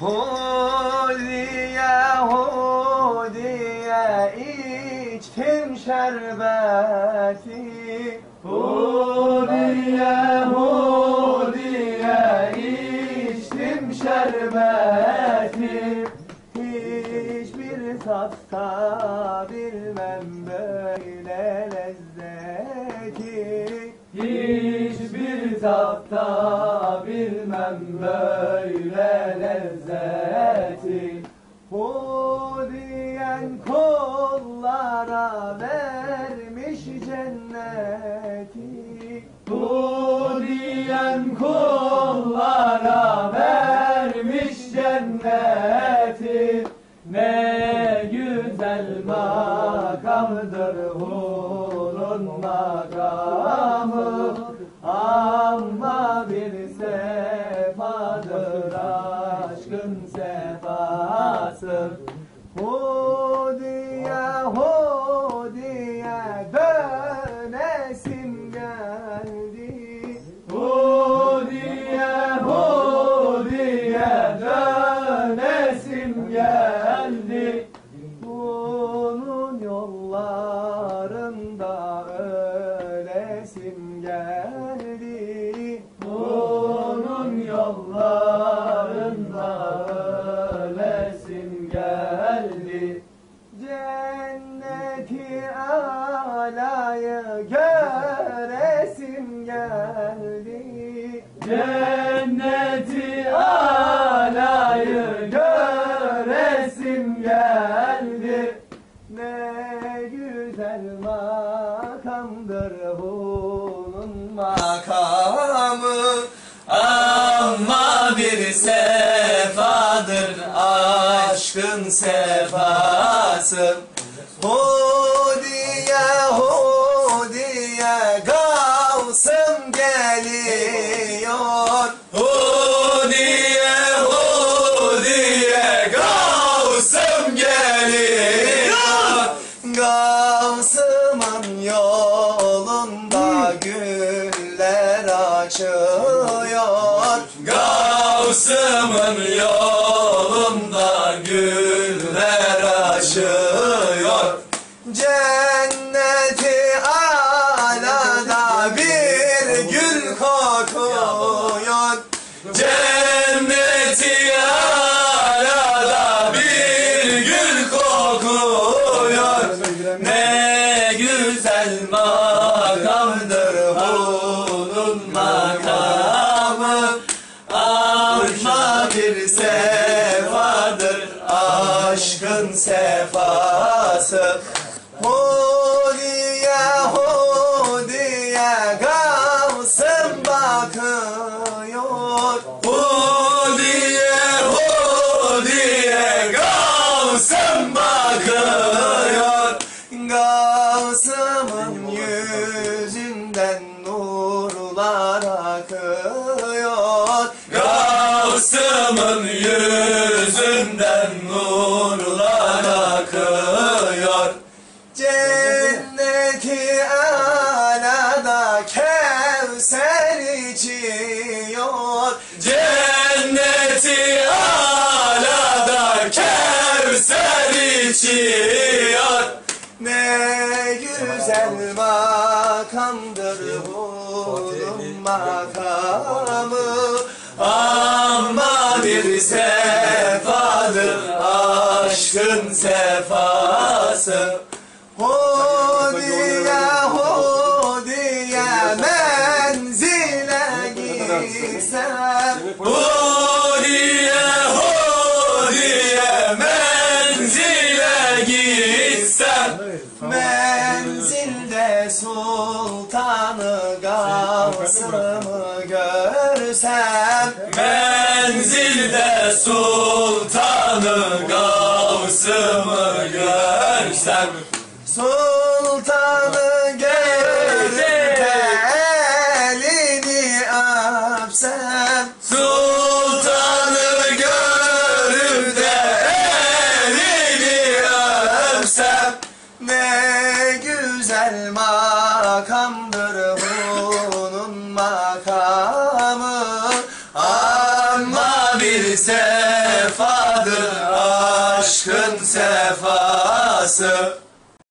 Hudiye hudiye içtim şerbeti. Hudiye hudiye içtim şerbeti. Hiçbir tatta bilmem böyle lezzeti. Hiçbir tatta bilmem böyle lezzeti O diyen kollara vermiş cenneti. Bu diyen kollara vermiş cenneti. Ne Amma bir sefadır aşkın sefası. Hudiye hudiye dönesim geldi. Hudiye hudiye dönesim geldi. Bunun yollarında ölesim geldi Cenneti alayı göresim geldi. Cenneti alayı göresim geldi. Ne güzel makamdır bunun makamı bir sefadır aşkın sefası. Hudiye hudiye gavsım geliyor. Hudiye hudiye gavsım geliyor. Gavsımın yolunda güller açıyor Gavsımın yolunda güller açıyor Cenneti alada bir gül kokuyor. Cenneti alada bir gül kokuyor. Ne güzel makamdır sefası Hudiye hudiye gavsım bakıyor. Hudiye hudiye gavsım bakıyor. Gavsımın yüzünden nurlar akıyor. Gavsımın yüzünden nurlar kevser içiyor. Cenneti alada kevser içiyor. Ne güzel makamdır bunun makamı. Ama bir sefadır aşkın sefası gavsımı görsem Menzilde sultanı gavsımı görsem Sultanı makamı Ama bir sefadır aşkın sefası